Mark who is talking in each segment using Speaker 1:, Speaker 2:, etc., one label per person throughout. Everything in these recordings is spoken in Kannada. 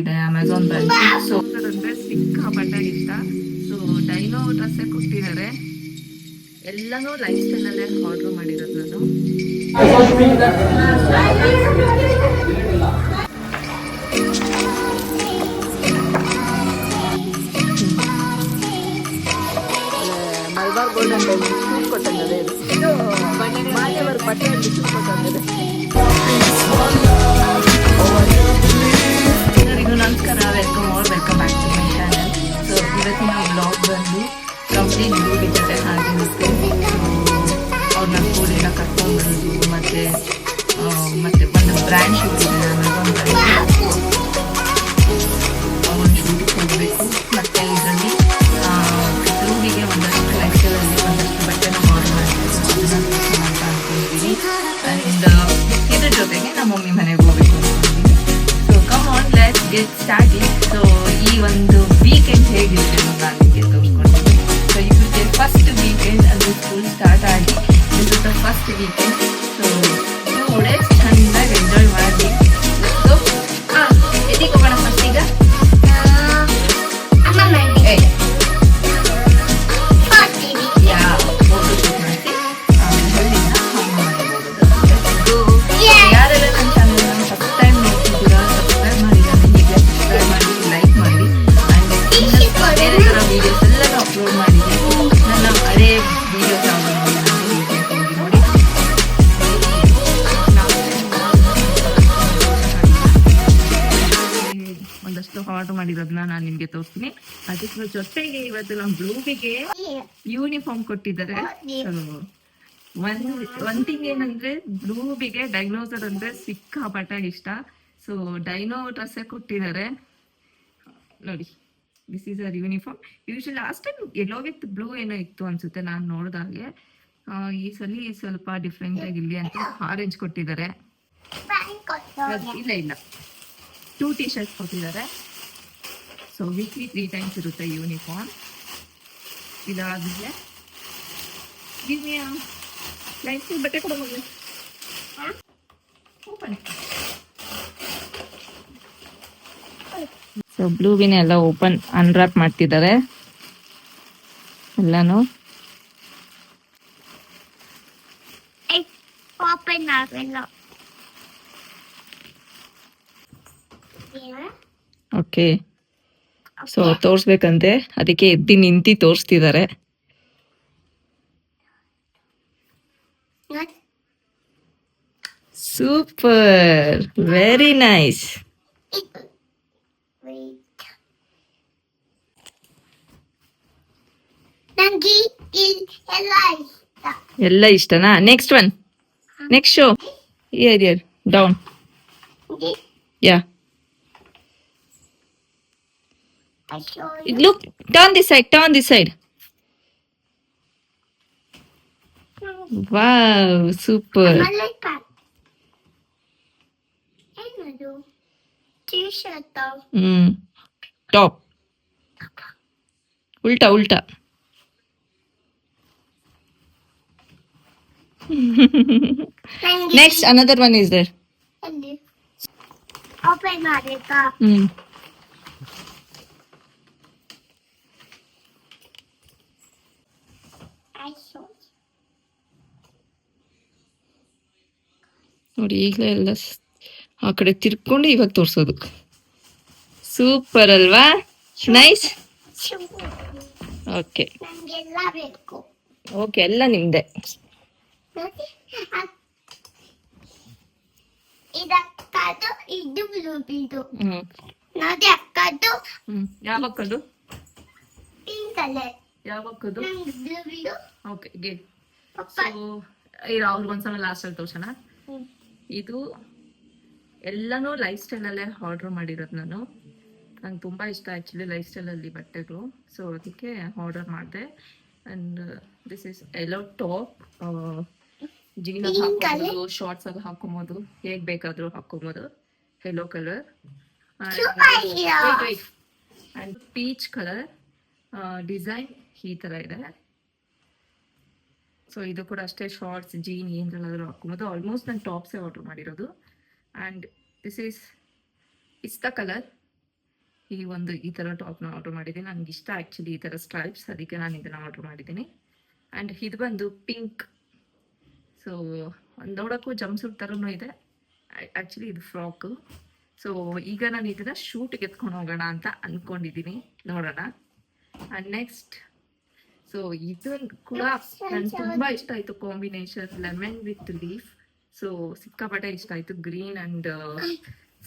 Speaker 1: ಇದೆ ಅಮೆಝಾನ್ ಬ್ರ್ಯಾಂಡ್ ಸೊ ಅಂದ್ರೆ ಸಿಕ್ಕಾಪಟ್ಟೆ ಇಷ್ಟ ಸೊ ಡೈನೋ ಡ್ರೆಸ್ಸೇ ಕೊಟ್ಟಿದ್ದಾರೆ. ಎಲ್ಲನೂ ಲೈಫ್ ಸ್ಟೈಲಲ್ಲೇ ಆರ್ಡರ್ ಮಾಡಿರೋದು ನಾನು ಮಲ್ಬಾರ್ ಗೋಲ್ಡ್ ಕೊಟ್ಟಿದ್ದಾರೆ. ಶೂಟ್ ಕೊಟ್ಟಂಗದೆ ಇದು ಮಾನ್ಯವರು ಬಟ್ಟೆಯಲ್ಲಿ ಗೆಟ್ ಸ್ಟಾರ್ಟಿಂಗ್ ಸೊ ಈ ಒಂದು ವೀಕೆಂಡ್ ಹೇಗಿರುತ್ತೆ ಅಂತ ನಾನು ನಿಮಗೆ ತೋರಿಸ್ಕೊಂಡಿದ್ದೀನಿ ಸೊ ಇದಕ್ಕೆ ಫಸ್ಟ್ ವೀಕೆಂಡ್ ಅದು ಸ್ಕೂಲ್ ಸ್ಟಾರ್ಟ್ ಆಗಿ ಇದು ಫಸ್ಟ್ ವೀಕೆಂಡ್ ಒಂದಷ್ಟು ಹಾರ್ಡ್ ಮಾಡಿರೋದನ್ನ ನಾನು ನಿಮ್ಗೆ ತೋರಿಸ್ತೀನಿ. ಅದಕ್ಕೆ ಜೊತೆಗೆ ಇವತ್ತು ನಮ್ ಬ್ಲೂಬಿಗೆ ಯೂನಿಫಾರ್ಮ್ ಕೊಟ್ಟಿದ್ದಾರೆ. ಒಂದ್ ಒಂದ್ ಥಿಂಗ್ ಏನಂದ್ರೆ ಬ್ಲೂಬಿಗೆ ಡೈನೋಸರ್ ಅಂದ್ರೆ ಸಿಕ್ಕಾಪಟ ಇಷ್ಟ. ಸೊ ಡೈನೋ ಡ್ರೆಸ್ ಕೊಟ್ಟಿದ್ದಾರೆ. ನೋಡಿ this is our uniform usually last time yellow with blue ಏನೋ ಇತ್ತು ಅನ್ಸುತ್ತೆ ನಾನು ನೋಡಿದಾಗೆ ಈ ಸಲ ಸ್ವಲ್ಪ ಡಿಫ್ರೆಂಟ್ ಆಗಿ ಇಲ್ಲಿ ಅಂತ ಆರೆಂಜ್ ಕೊಟ್ಟಿದ್ದಾರೆ. ಇಲ್ಲ ಇಲ್ಲ. ಟೂ ಟಿ ಶರ್ಟ್ಸ್ ಕೊಟ್ಟಿದ್ದಾರೆ. ಸೊ ವೀಕ್ಲಿ ತ್ರೀ ಟೈಮ್ಸ್ ಇರುತ್ತೆ ಯೂನಿಫಾರ್ಮ್ ಇದಾದ್ಮೇಲೆ ಲೈಫ್ ಬಟ್ಟೆ ಕೊಡೋ ಮಗು. ಸೊ ಬ್ಲೂವಿನ ಎಲ್ಲ ಓಪನ್ ಅನ್ರಾಪ್ ಮಾಡ್ತಿದ್ದಾರೆ. ಎಲ್ಲಾನು.
Speaker 2: ಓಪನ್ ಆಗಲ್ಲ
Speaker 1: ಓಕೆ ಸೊ ತೋರಿಸ್ಬೇಕಂತೆ. ಅದಕ್ಕೆ ಎದ್ದಿ ನಿಂತಿ ತೋರಿಸ್ತಿದ್ದಾರೆ ಸೂಪರ್ ವೆರಿ ನೈಸ್
Speaker 2: ಎಲ್ಲ
Speaker 1: ಇಷ್ಟನಾ next one next show ear ear down yeah Look, turn this side, turn
Speaker 2: this side. Wow,
Speaker 1: super. Hmm. Top. Ulta,
Speaker 2: ulta.
Speaker 1: Next, another one is there.
Speaker 2: Open my
Speaker 1: makeup.
Speaker 2: Hmm.
Speaker 1: ನೋಡಿ ಈಗಲೇ ಎಲ್ಲ ಆ ಕಡೆ ತಿರ್ಕೊಂಡು ಇವಾಗ ತೋರ್ಸೋದು. ಸೂಪರ್ ಅಲ್ವಾ? ನೈಸ್ ಓಕೆ ಓಕೆ ಎಲ್ಲ ನಿಮ್ದೆ.
Speaker 2: ನೋಡಿ, ಅದ್- ಇದು ಅಕ್ಕದು ನೋಡಿ ಅಕ್ಕದು ಪಿಂಕ್ ಕಲರ್
Speaker 1: ಯಾವಕ್ಕದು ಓಕೆ ಗೆ. ಸೊ ಇದು ಅವ್ರಿಗೊಂದ್ಸಲ ಲಾಸ್ಟ್ ಅಲ್ಲಿ ತೋರ್ಸೋಣ. ಇದು ಎಲ್ಲನೂ ಲೈಫ್ ಸ್ಟೈಲಲ್ಲೇ ಆರ್ಡರ್ ಮಾಡಿರೋದು ನಾನು. ನಂಗೆ ತುಂಬ ಇಷ್ಟ ಆ್ಯಕ್ಚುಲಿ ಲೈಫ್ ಸ್ಟೈಲಲ್ಲಿ ಬಟ್ಟೆಗಳು. ಸೊ ಅದಕ್ಕೆ ಆರ್ಡರ್ ಮಾಡಿದೆ. And this is yellow top jean
Speaker 2: Pink
Speaker 1: ಹಾಕೋಬೋದು ಶಾರ್ಟ್ಸ್ ಅಲ್ಲಿ ಹಾಕೋಬೋದು. ಹೇಗೆ ಬೇಕಾದರೂ ಹಾಕೋಬೋದು. Yellow
Speaker 2: colour.
Speaker 1: And peach colour design ಈ ಥರ ಇದೆ. ಸೊ ಇದು ಕೂಡ ಅಷ್ಟೇ ಶಾರ್ಟ್ಸ್ ಜೀನ್ ಏನಾದರೂ ಹಾಕೊಂಬೋದು ಆಲ್ಮೋಸ್ಟ್ ನಾನು ಟಾಪ್ಸೇ ಆರ್ಡರ್ ಮಾಡಿರೋದು. And this is the colour ಈ ಒಂದು, ಈ ಥರ ಟಾಪ್ನ ಆರ್ಡರ್ ಮಾಡಿದ್ದೀನಿ. ನನಗೆ ಇಷ್ಟ ಆ್ಯಕ್ಚುಲಿ ಈ ಥರ ಸ್ಟ್ರೈಪ್ಸ್ ಅದಕ್ಕೆ ನಾನು ಇದನ್ನು ಆರ್ಡರ್ ಮಾಡಿದ್ದೀನಿ. ಆ್ಯಂಡ್ ಇದು ಬಂದು ಪಿಂಕ್ ಸೊ ನೋಡೋಕ್ಕೂ ಜಂಪ್ಸೂಟ್ ಥರನೂ ಇದೆ. ಆ್ಯಕ್ಚುಲಿ ಇದು ಫ್ರಾಕು ಸೊ ಈಗ ನಾನು ಇದನ್ನು ಶೂಟ್ಗೆ ಎತ್ಕೊಂಡು ಹೋಗೋಣ ಅಂತ ಅಂದ್ಕೊಂಡಿದ್ದೀನಿ ನೋಡೋಣ. ಆ್ಯಂಡ್ ನೆಕ್ಸ್ಟ್ ಸೊ ಇದು ಕೂಡ ನನ್ ತುಂಬಾ ಇಷ್ಟ ಆಯ್ತು combination lemon with leaf so ಸಿಕ್ಕಾಪಟ್ಟೆ ಇಷ್ಟ ಆಯ್ತು. ಗ್ರೀನ್ ಅಂಡ್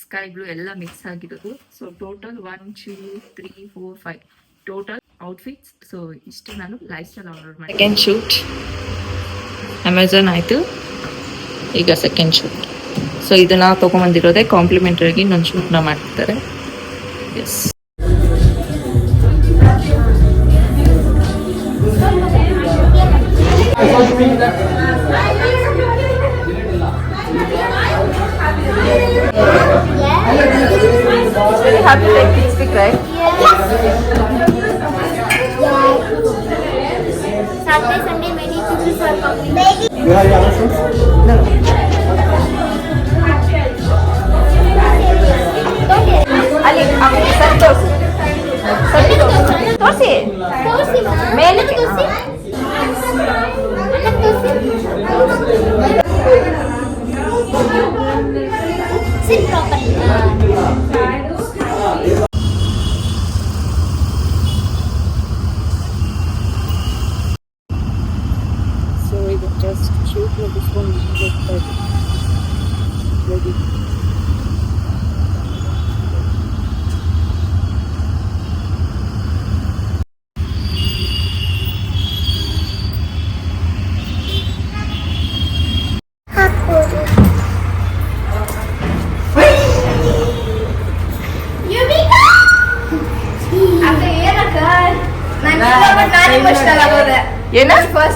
Speaker 1: ಸ್ಕೈ ಬ್ಲೂ ಎಲ್ಲ ಮಿಕ್ಸ್ ಆಗಿರೋದು. So total one two three four five total outfits so ಇಷ್ಟು ನಾನು ಲೈಫ್ ಸ್ಟೈಲ್ ಆರ್ಡರ್ ಮಾಡಿ ಸೆಕೆಂಡ್ ಶೂಟ್ ಅಮೆಝಾನ್ ಆಯಿತು. ಈಗ ಸೆಕೆಂಡ್ ಶೂಟ್ ಸೊ ಇದನ್ನ ತೊಗೊಂಬಂದಿರೋದೇ ಕಾಂಪ್ಲಿಮೆಂಟರಿ ಇನ್ನೊಂದು ಶೂಟ್ನ ಮಾಡ್ತಾರೆ yes very happy like this week, right?
Speaker 2: Saturday, Sunday, many pieces are coming.
Speaker 1: ಅಲ್ಲಿ ಸರಿ ತೋರಿಸಿ ಸರಿ ತೋರಿಸಿ ತೋರಿಸಿ
Speaker 2: ತೋರ್ಸಿ ಮಾ.
Speaker 1: ಮೇಲಕ್ಕೆ.
Speaker 2: ತೋರ್ಸಿ.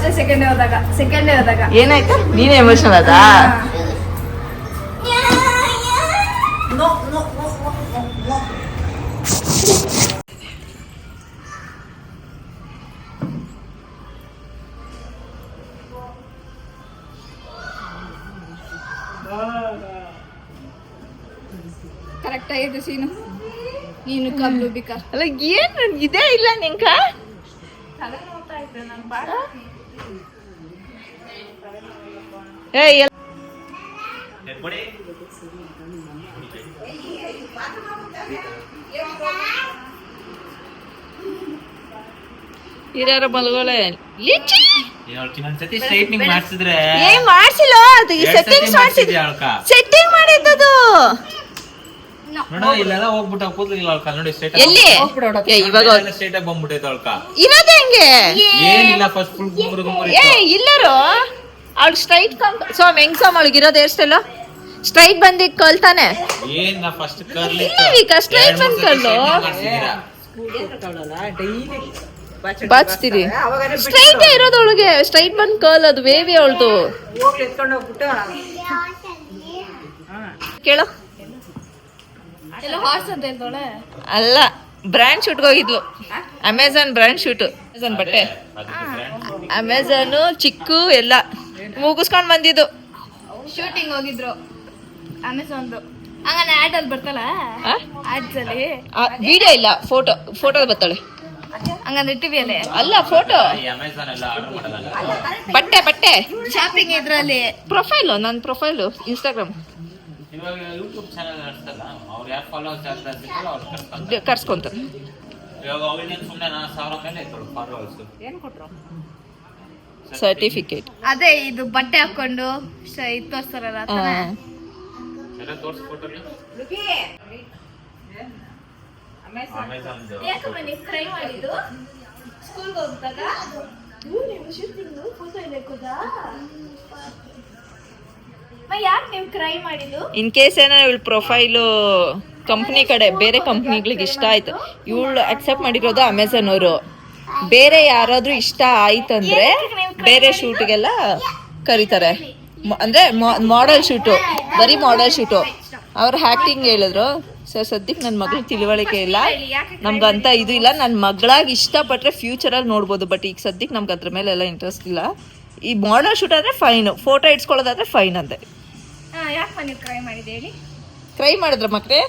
Speaker 3: ಫಸ್ಟ್ ಸೆಕೆಂಡ್ ಡೇ ಹೋದಾಗ ಸೆಕೆಂಡ್ ಡೇ ಹೋದಾಗ.
Speaker 1: ಏನಾಯ್ತು? ನೀನೇ ಎಮೋಷನಲ್ ಅದಾ
Speaker 3: ಕರೆಕ್ಟ್ ಆಗಿದೆ ಸೀನು. ನೀನು ಕಲ್ಲು ಬಿಕ
Speaker 1: ಅಲ್ಲ ಏನು ಇದೆ ಇಲ್ಲ ನಿಂಕ ತಲೆ ಎಲ್- ಹಿರಿಯರ
Speaker 4: ನನ್ನ
Speaker 1: ಏನ್ ಮಾಡ್ಸಿಲ್ಲ? ಅದು ಸೆಟ್ಟಿಂಗ್ಸ್? ಸೆಟ್ಟಿಂಗ್ ಮಾಡಿದ್ದದು.
Speaker 4: ನೋಡು ಇಲ್ಲೆಲ್ಲ ಹೋಗ್ಬಿಟ್ಟ ಕೂದಲಿಲ್ಲ ಅಳ್ಕ ನೋಡಿ ಸ್ಟ್ರೈಟ್
Speaker 1: ಎಲ್ಲಿ? ಏ, ಇವಾಗ
Speaker 4: ಸ್ಟ್ರೈಟ್ ಆಗಿ ಬಂದ್ಬಿಟ್ಟೈತೆ ಅಳ್ಕ
Speaker 1: ಇರೋದು ಹೆಂಗೆ?
Speaker 4: ಏನಿಲ್ಲ ಫಸ್ಟ್ ಫುಲ್ ಗುಂಗುರು
Speaker 1: ಏ ಇಲ್ಲರು? ಅವ್ಳು ಸ್ಟ್ರೈಟ್ ಸೊ ಹೆಂಗ್ ಸಮ್ ಅವಳಿಗೆ ಇರೋದು ಎಷ್ಟೆಲ್ಲ? ಸ್ಟ್ರೈಟ್ ಬಂದಿ ಕಲ್ತಾನೆ
Speaker 4: ಏನ್ ನಾ ಫಸ್ಟ್ ಕರ್ಲಿ
Speaker 1: ಇಲ್ಲ ವೀಕಾ, straight ಬಂದ್ ಕರ್ಲು. ಬಾಚ್ತೀರಿ. ಸ್ಟ್ರೈಟ್ ಇರೋದು ಅವಳಿಗೆ? ಸ್ಟ್ರೈಟ್ ಬಂದ್ ಕರ್ಲ್ ಅದು ವೇವಿ ಅವಳದು. ಕೇಳೋ.
Speaker 3: ಎಲ್ಲ ಹಾರ್ಸ್ ಅಂತ ಹೇಳ್ತಾಳೆ
Speaker 1: ಅಲ್ಲ ಬ್ರ್ಯಾಂಡ್ ಶೂಟ್ಗೆ ಹೋಗಿದ್ಲು. ಅಮೆಝಾನ್ ಬ್ರ್ಯಾಂಡ್ ಶೂಟ್ ಅಮೆಝಾನ್ ಬಟ್ಟೆ. ಅಮೆಝಾನು ಚಿಕ್ಕು ಎಲ್ಲ. ಮುಗಿಸ್ಕೊಂಡ್ ಬಂದಿದ್ದು.
Speaker 3: ಶೂಟಿಂಗ್ ಹೋಗಿದ್ರು. ಅಮೆಝಾನ್ದು ಹಂಗ ಆಡ್ ಅಲ್ಲಿ ಬರ್ತಲ್ಲ? ಆಡ್ಸ್ ಅಲ್ಲಿ.
Speaker 1: ವಿಡಿಯೋ ಇಲ್ಲ ಫೋಟೋ ಫೋಟೋ ಬರ್ತಾಳೆ.
Speaker 3: ಹಂಗಂದ್ರೆ ಟಿವಿಯಲ್ಲೇ
Speaker 1: ಅಲ್ಲ? ಫೋಟೋ
Speaker 4: ಅಮೆಝಾನ್ ಎಲ್ಲ ಆರ್ಡರ್ ಮಾಡಲ್ಲ
Speaker 1: ಬಟ್ಟೆ ಬಟ್ಟೆ.
Speaker 3: ಶಾಪಿಂಗ್ ಇದ್ರಲ್ಲಿ.
Speaker 1: ಪ್ರೊಫೈಲು ನನ್ನ ಪ್ರೊಫೈಲು ಇನ್ಸ್ಟಾಗ್ರಾಮ್ ಕರ್ಸ್ಕೊಂತ
Speaker 4: ಏನು ಅವ್ರಿಗೆ
Speaker 1: ಸರ್ಟಿಫಿಕೇಟ್
Speaker 3: ಅದೇ ಇದು ಬಟ್ಟೆ ಹಾಕೊಂಡು ತೋರಿಸ್ತಾರಲ್ಲ
Speaker 1: ಇನ್ ಕೇಸ್ ಏನೋ ಇವಳು ಪ್ರೊಫೈಲು ಕಂಪ್ನಿ ಕಡೆ ಬೇರೆ ಕಂಪ್ನಿಗಳಿಗೆ ಇಷ್ಟ ಆಯ್ತು ಇವಳು ಅಕ್ಸೆಪ್ಟ್ ಮಾಡಿರೋದು ಅಮೆಝಾನ್ ಅವರು ಬೇರೆ ಯಾರಾದ್ರೂ ಇಷ್ಟ ಆಯ್ತಂದ್ರೆ ಬೇರೆ ಶೂಟ್ಗೆಲ್ಲ ಕರೀತಾರೆ. ಅಂದ್ರೆ ಮಾಡಲ್ ಶೂಟು ಬರೀ ಮಾಡಲ್ ಶೂಟು. ಅವ್ರು ಹ್ಯಾಕ್ಟಿಂಗ್ ಹೇಳಿದ್ರು. ಸರ್ ಸದ್ಯಕ್ಕೆ ನನ್ನ ಮಗಳು ತಿಳುವಳಿಕೆ ಇಲ್ಲ. ನಮ್ಗಂತ ಇದು ಇಲ್ಲ. ನನ್ನ ಮಗಳಾಗಿ ಇಷ್ಟಪಟ್ಟರೆ ಫ್ಯೂಚರಲ್ಲಿ ನೋಡ್ಬೋದು. ಬಟ್ ಈಗ ಸದ್ಯಕ್ಕೆ ನಮ್ಗೆ ಅದ್ರ ಮೇಲೆ ಎಲ್ಲ ಇಂಟ್ರೆಸ್ಟ್ ಇಲ್ಲ. ಈ ಮಾಡಲ್ ಶೂಟ್ ಆದರೆ ಫೈನು ಫೋಟೋ ಇಡ್ಸ್ಕೊಳ್ಳೋದಾದ್ರೆ ಫೈನ್
Speaker 3: ಅಂದೆ
Speaker 1: ಟ್ರೈ ಮಾಡಿದ್ರ ಮಕ್ಕಳೇ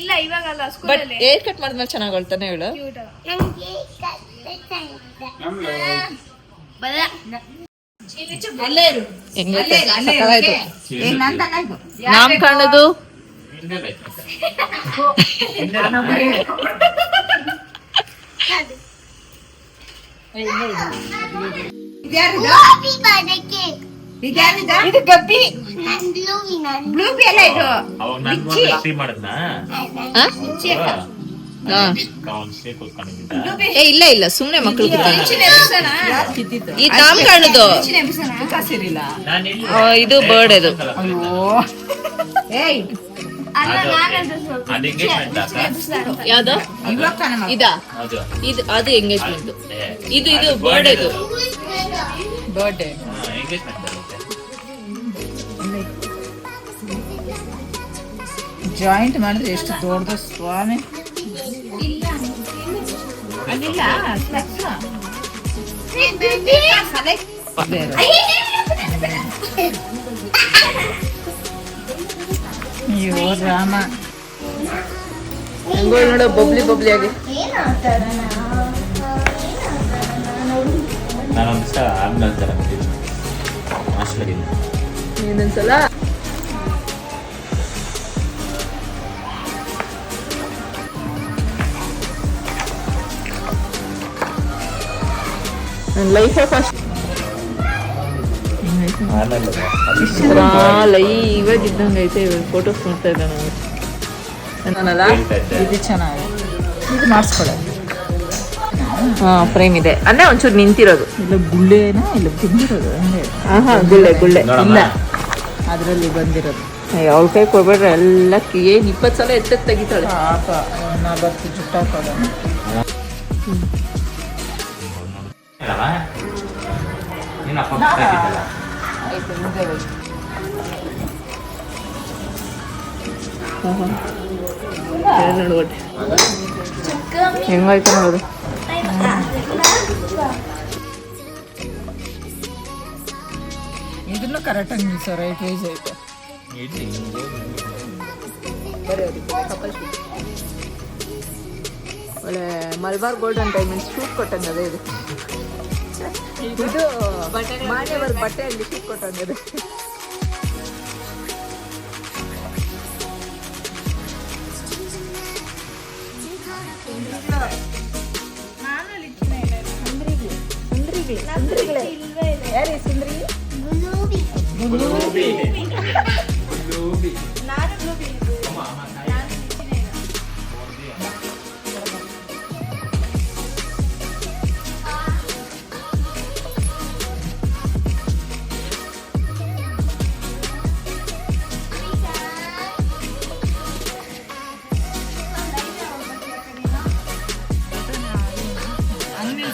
Speaker 3: ಇಲ್ಲ ಇವಾಗ
Speaker 1: ಬಟ್ ಹೇರ್ ಕಟ್ ಮಾಡಿದ್ಮೇಲೆ ಚೆನ್ನಾಗಿ ಹೇಳ್ತಾನೆ ಹೇಳು. ನಾಮಕರಣದ್ದು
Speaker 5: ಇದು. ಗಬ್ಬಿ. ಬ್ಲೂಬಿ ಅಲ್ಲ ಇದು?
Speaker 1: ಏ ಇಲ್ಲ ಇಲ್ಲ ಸುಮ್ನೆ ಮಕ್ಕಳು ಈ
Speaker 4: ಇಲ್ಲಿ
Speaker 1: ಆ, ಇದು ಬರ್ಡ್ ಇದು
Speaker 4: ಅದು.
Speaker 1: ಯಾವ್ದು?
Speaker 4: ಅದು.
Speaker 1: ಇದು ಅದು ಎಂಗೇಜ್ಮೆಂಟ್ ಇದು ಇದು ಬರ್ಡ್ ಇದು
Speaker 5: ಬರ್ಡೇ. ಜಾಯಿಂಟ್ ಮಾಡಿದ್ರೆ ಎಷ್ಟು ದೊಡ್ಡದು ಸ್ವಾಮಿ. ಅಯ್ಯೋ ರಾಮ.
Speaker 1: ಹೆಂಗೋ ನೋಡು ಬೊಬ್ಲಿ ಬಬ್ಲಿ ಆಗಿ.
Speaker 4: ನಾನೊಂದ್ಸಲ ಆದ್ಮೇಲೆ ತರ
Speaker 1: ಇನ್ನೊಂದ್ಸಲ? ನನ್ನ ಲೈಫೇ ಫಸ್ಟ್ ಲೈವ್ ಇದ್ದಂಗೆ ಐತೆ ಇವಾಗ ಫೋಟೋಸ್ ನೋಡ್ತಾ ಇದ್ದೆ ನಾನು ನಾನಲ್ಲ
Speaker 5: ಇದು. ಚೆನ್ನಾಗಿ ಇದು ಮಾಡಿಸ್ಕೊಳ್ಳೋದು
Speaker 1: ಹಾ ಫ್ರೇಮ್ ಇದೆ. ಅಲ್ಲೇ ಒಂಚೂರು ನಿಂತಿರೋದು.
Speaker 5: ಇಲ್ಲ ಗುಳ್ಳೆನಾ? ಇಲ್ಲ ಬಂದಿರೋದು
Speaker 1: ಆಹಾ ಗುಳ್ಳೆ ಗುಳ್ಳೆ. ಇಲ್ಲ.
Speaker 5: ಅದರಲ್ಲಿ ಬಂದಿರೋದು.
Speaker 1: ಅವ್ಳ ಕೈ ಕೊಡ್ಬೇಡ್ರೆ ಎಲ್ಲ ಏನ್ ಇಪ್ಪತ್ತು ಸಲ ಎತ್ತ ತೆಗಿತಾಳೆ.
Speaker 5: ಪಾಪ ನಲವತ್ತು ಜುಟ್ಟಾಕೋದು
Speaker 4: ಅಲ್ಲವ? ನೀನ್ ಅಪ್ಪ ಹಾಕಿದ್ದಲ್ಲ.
Speaker 5: ಆಯ್ತು ಮುಂದೆ
Speaker 1: ಹೆಂಗಾಯ್ತು ನೋಡು.
Speaker 5: ಇದನ್ನು ಕರೆಕ್ಟಾಗಿ ನಿಲ್ಸೋ ರೈಟ್ ವೈಸ್ ಐತೆ?
Speaker 1: ಒಳ್ಳೆ ಮಲ್ಬಾರ್ ಗೋಲ್ಡನ್ ಡೈಮಂಡ್ ಶೂಟ್ ಕೊಟ್ಟಂಗೆ ಅದೇ ಇದು. ಇದು ಮಾನ್ಯವರು ಬಟ್ಟೆಯಲ್ಲಿ ಶೂಟ್ ಕೊಟ್ಟಂಗೆ ಅದೇ
Speaker 5: ಹಂಗೆ